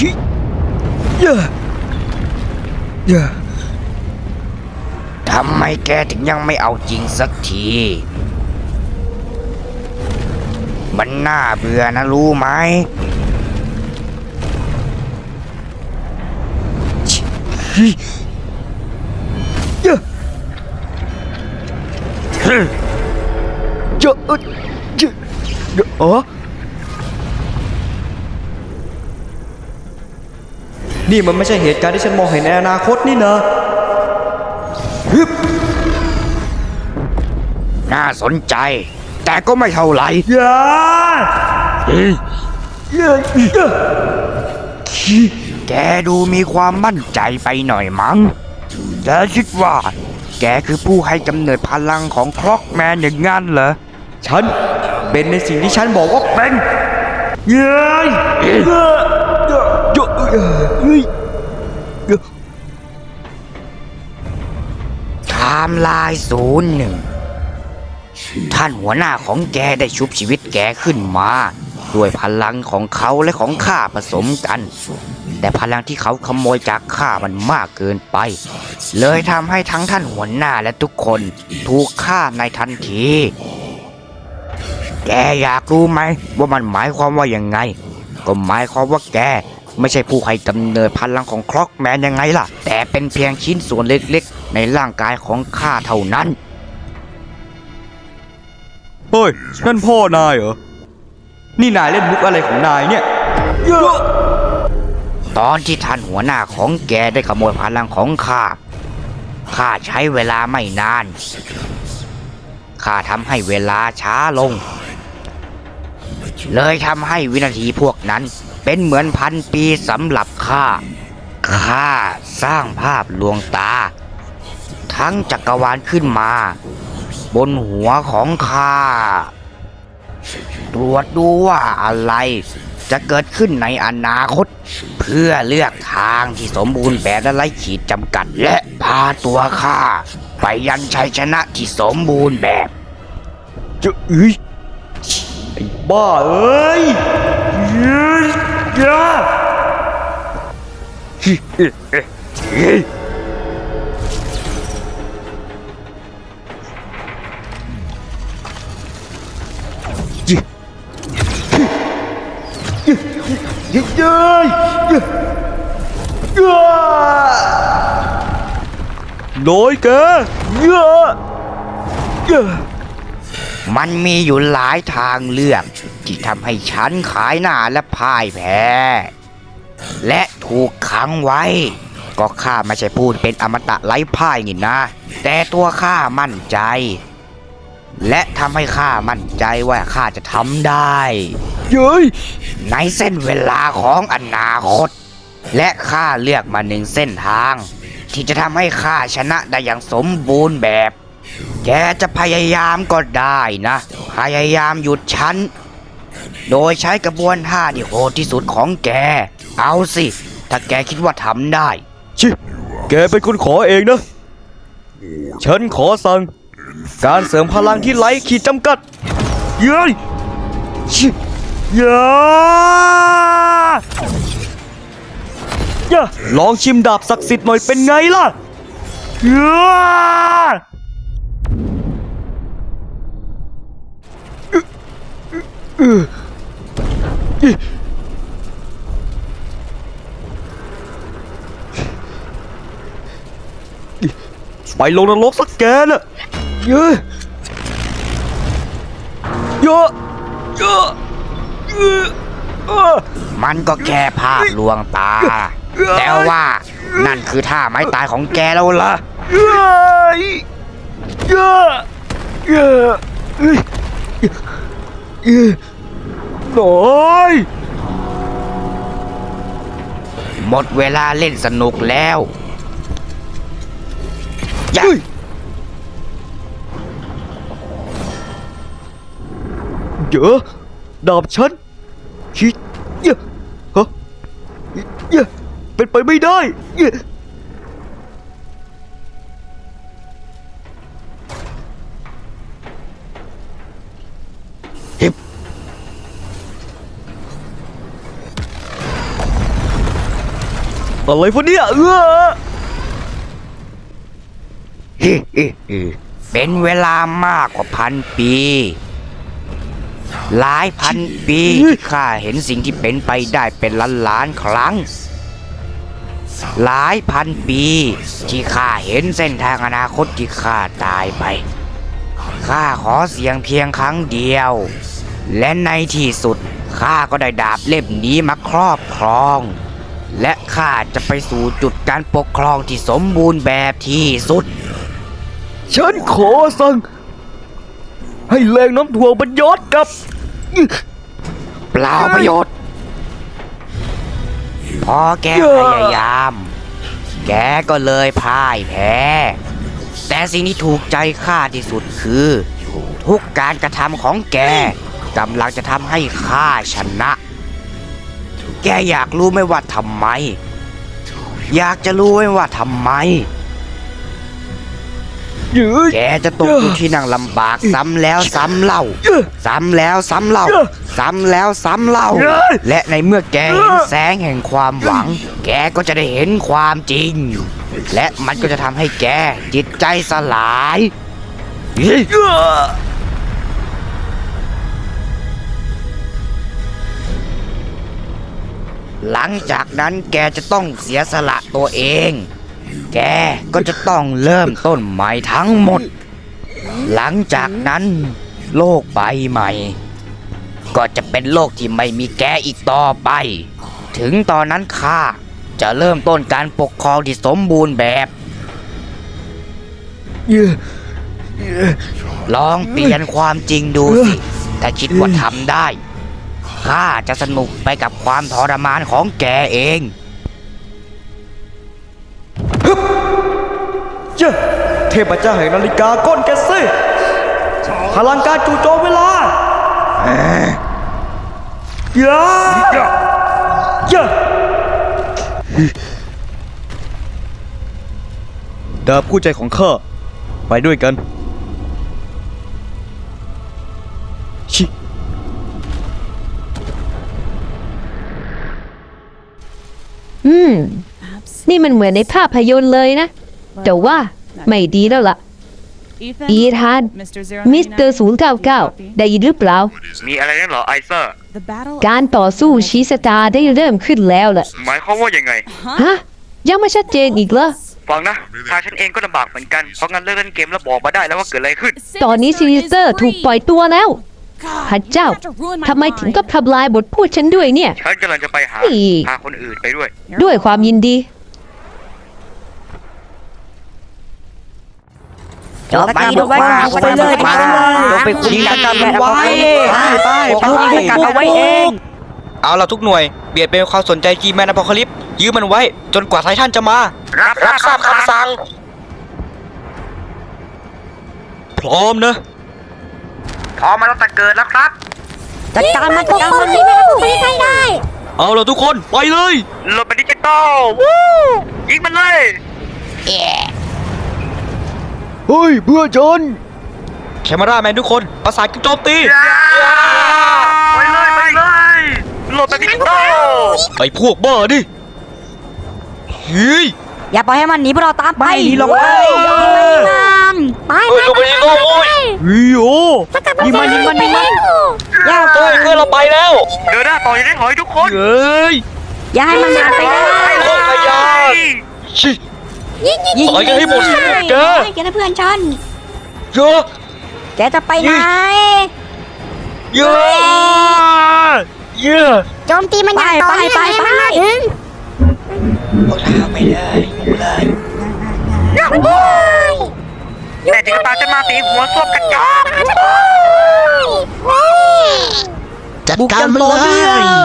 ชิเยอะเยอะทำไมแกถึงยังไม่เอาจริงสักที มันน่าเบื่อนะรู้ไหมเยอะเยอะเอ้ยเยอะเยอะอ๋ นี่มันไม่ใช่เหตุการณ์ที่ฉันมองเห็นในอนาคตนี่นะน่าสนใจ แต่ก็ไม่เท่าไหร่อย่าเฮ้ยอย่าอย่าแกดูมีความมั่นใจไปหน่อยมั้งแกคิดว่า แกคือผู้ให้กำเนิดพลังของคล็อกแมนอย่างงั้นเหรอ ฉันเป็นในสิ่งที่ฉันบอกว่าเป็นเย้ยเย้ยเย้ยเย้ย เย้ยไทม์ไลน์ศูนย์หนึ่งท่านหัวหน้าของแกได้ชุบชีวิตแกขึ้นมา ด้วยพลังของเขาและของข้าผสมกัน แต่พลังที่เขาขโมยจากข้ามันมากเกินไป เลยทำให้ทั้งท่านหัวหน้าและทุกคนถูกฆ่าในทันที แกอยากรู้ไหมว่ามันหมายความว่าอยังไง ก็หมายความว่าแก ไม่ใช่ผู้ให้กำเนิดพลังของคล็อกแมนยังไงล่ะ แต่เป็นเพียงชิ้นส่วนเล็กๆ ในร่างกายของข้าเท่านั้น เฮ้ยนั่นพ่อนายเหรอ นี่นายเล่นมุกอะไรของนายเนี่ยเยอะตอนที่ท่านหัวหน้าของแกได้ขโมยพลังของข้า ข้าใช้เวลาไม่นาน ข้าทำให้เวลาช้าลง เลยทำให้วินาทีพวกนั้น เป็นเหมือนพันปีสำหรับข้า ข้าสร้างภาพลวงตา ทั้งจักรวาลขึ้นมา บนหัวของข้า ตรวจดูว่าอะไรจะเกิดขึ้นในอนาคต เพื่อเลือกทางที่สมบูรณ์แบบและไร้ขีดจำกัด และพาตัวข้า ไปยันชัยชนะที่สมบูรณ์แบบจะอ้ยไอ้บ้าเอ้ยเย้ยเย อะเย้ยเย้ยเย้ยเย้ยน้อยแกเยอะเยอะมันมีอยู่หลายทางเลือก ที่ทำให้ฉันขายหน้าและพ่ายแพ้ และถูกขังไว้ ก็ข้าไม่ใช่พูดเป็นอมตะไร้พ่ายนี่นะ แต่ตัวข้ามั่นใจ และทำให้ข้ามั่นใจว่าข้าจะทำได้เย้ยในเส้นเวลาของอนาคต และข้าเลือกมาหนึ่งเส้นทาง ที่จะทำให้ข้าชนะได้อย่างสมบูรณ์แบบ แกจะพยายามก็ได้นะ พยายามหยุดฉัน โดยใช้กระบวนท่าที่โหดที่สุดของแก เอาสิ ถ้าแกคิดว่าทำได้ ชิ แกเป็นคนขอเองนะ ฉันขอสั่ง การเสริมพลังที่ไร้ขีดจำกัด เย้ยชิยาย่าลองชิมดาบศักดิ์สิทธิ์หน่อยเป็นไงล่ะยา ไปลงนรกสักแกน่ะเยอะเยอะเยอะเยอะเออมันก็แค่ภาพลวงตา แต่ว่านั่นคือท่าไม้ตายของแกแล้วเหรอเย้ยเยอะเยอะเอ้ยเยอะ หน่อยหมดเวลาเล่นสนุกแล้วอย่าเฮ้ยเยอะดาบฉันชิเยอะฮะเยอะเป็นไปไม่ได้เยอะ อะไรพวกเนี้ยเออฮิฮิฮิเป็นเวลามากกว่าพันปี หลายพันปีที่ข้าเห็นสิ่งที่เป็นไปได้เป็นล้านล้านครั้ง หลายพันปีที่ข้าเห็นเส้นทางอนาคตที่ข้าตายไปข้าขอเสียงเพียงครั้งเดียว และในที่สุดข้าก็ได้ดาบเล่มนี้มาครอบครอง และข้าจะไปสู่จุดการปกครองที่สมบูรณ์แบบที่สุด ฉันขอสั่งให้แรงน้ำถ่วงมันย้อนกลับ เปล่าประโยชน์ พอแกพยายาม แกก็เลยพ่ายแพ้ แต่สิ่งที่ถูกใจข้าที่สุดคือ ทุกการกระทำของแกกำลังจะทำให้ข้าชนะ แกอยากรู้ไหมว่าทำไม อยากจะรู้ไหมว่าทำไม ยืดแกจะตกอยู่ที่นั่งลำบากซ้ำแล้วซ้ำเล่า ซ้ำแล้วซ้ำเล่า ซ้ำแล้วซ้ำเล่า และในเมื่อแกเห็นแสงแห่งความหวัง แกก็จะได้เห็นความจริง และมันก็จะทำให้แกจิตใจสลาย หลังจากนั้นแกจะต้องเสียสละตัวเอง แกก็จะต้องเริ่มต้นใหม่ทั้งหมด หลังจากนั้น โลกใบใหม่ ก็จะเป็นโลกที่ไม่มีแกอีกต่อไป ถึงตอนนั้นข้าจะเริ่มต้นการปกครองที่สมบูรณ์แบบยืดลองเปลี่ยนความจริงดูสิ ถ้าคิดว่าทำได้ ข้าจะสนุกไปกับความทรมานของแกเองเจ้าเทพเจ้าแห่งนาฬิกาก้นแกสิพลังการจู่โจมเวลาย่าย่าดาบคู่ใจของข้าไปด้วยกัน อืม นี่มันเหมือนในภาพยนตร์เลยนะ แต่ว่าไม่ดีแล้วล่ะ อีธาน มิสเตอร์ศูนย์เก้าเก้าได้ยินหรือเปล่า มีอะไรนั่นเหรอไอเซอร์ การต่อสู้ชี้ชะตาได้เริ่มขึ้นแล้วล่ะ หมายความว่ายังไง ฮะ ยังไม่ชัดเจนอีกเหรอ ฟังนะ ทางฉันเองก็ลำบากเหมือนกัน เพราะงั้นเลิกเล่นเกมแล้วบอกมาได้แล้วว่าเกิดอะไรขึ้น ตอนนี้ซินิเตอร์ถูกปล่อยตัวแล้ว พระเจ้าทำไมถึงกับทำลายบทพูดฉันด้วยเนี่ย ฉันกำลังจะไปหานี่ พาคนอื่นไปด้วย ด้วยความยินดี จบไปดูไว้ไปเลยไปเลยไปคุยกันไว้ไปไปไปกันเอาไว้เอง เอาล่ะทุกหน่วยเบียดเป็นความสนใจจีแมนอพอคลิปยื้อมันไว้ จนกว่าไททันจะมา รับรับทราบคำสั่ง พร้อมนะ พอมาตั้งแต่เกิดแล้วครับ จัดการมันจัดการมันไม่ได้ไม่ใช่ได้เอาล่ะทุกคนไปเลยโหลดเป็นดิจิตอลวู้ยิงมันเลย เฮ้ยเพื่อนฉันแคมราแมนทุกคนประสานโจมตี ไปเลยไปเลยโหลดเป็นดิจิตอลไอ้พวกบ้าดิเฮ้ย อย่าปล่อยให้มันหนีพวกเราตามไปไม่หรอกไปไปเฮ้ยลงไปยิงโอ้โว้ยเฮ้ยโอยิงมันยิงมันยิงมันอย่าเฮ้ยเพื่อนเราไปแล้วเดินหน้าต่ออย่าได้ถอยทุกคนเฮ้ยอย่าให้มันมาไปได้โอ้ยขยะชิยิงยิงต่อยกันให้หมดสิแก แกนะเพื่อนฉันเยอะ แกจะไปไหนเยอะเยอะโจมตีมันอย่างต่อเนื่องไปไปไปไปเลยเลย แต่ถึงตาจะมาตีหัวส้วมกระจอกจัดการมันเล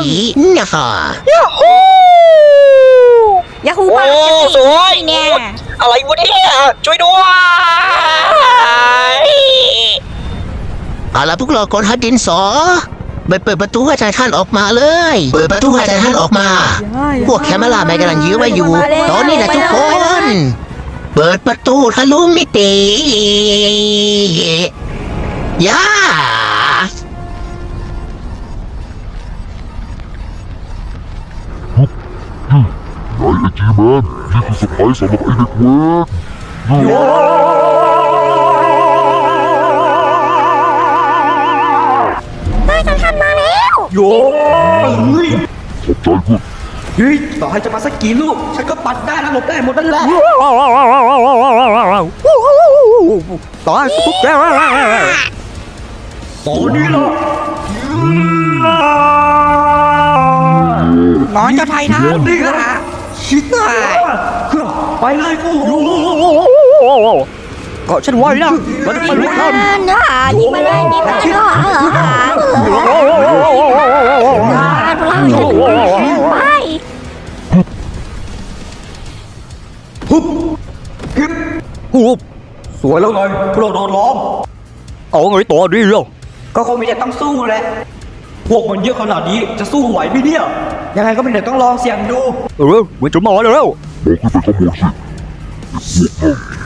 ยเนี่ยค่ะอย่าหูโอ้ปากสวยเนี่ยอะไรวะเนี่ยช่วยด้วยเอาละพวกเรากดฮัดดินสอ ไปเปิดประตูให้ไททันออกมาเลย เปิดประตูให้ไททันออกมา พวกแคมเมล่าแมนกำลังยื้อไว้อยู่ ตอนนี้นะทุกคน เปิดประตูทะลุมิติย่าร้อยเอ็ดจีแมนนี่คือเซอร์ไพรส์สำหรับไอ้เด็กเว้ย โย่เฮ้ยขอบใจเพื่อนเฮ้ยต่อให้จะมาสักกี่ลูก ฉันก็ปัดได้นะหลบได้หมดนั่นแหละต่อให้ทุกแกตอนนี้ล่ะนอนจะไทยนะนี่ละชิดได้ไปเลยกู ก็ฉันไว้นะมันไปด้วยกันเนื้อหานี่มาเลยนี่มาเลยเนื้อหาเหรอไปหูบสวยแล้วไงพวกเราโดนล้อมเอาไงต่อดีเรื่องก็คงมีแต่ต้องสู้แหละพวกมันเยอะขนาดนี้จะสู้ไหวไหมเนี่ย ยังไงก็เป็นเด็กต้องลองเสี่ยงดู เออเหมือนจะมาแล้วบอกขึ้นไปข้างบน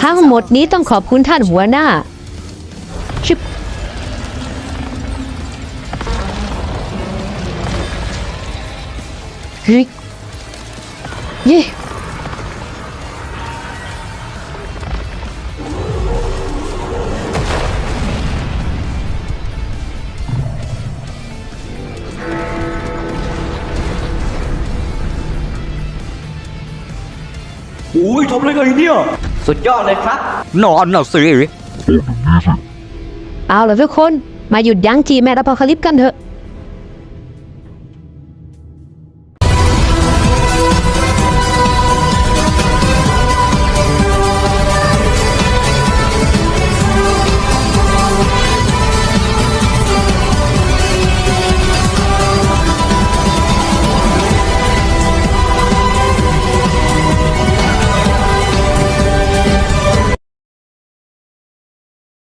ทั้งหมดนี้ต้องขอบคุณท่านหัวหน้าชิบริกเย่ ทำอะไรกันเนี่ย สุดยอดเลยครับ นอนน่ะสิ เอาล่ะทุกคน มาหยุดยั้งจีแมนอพอคาลิปกันเถอะ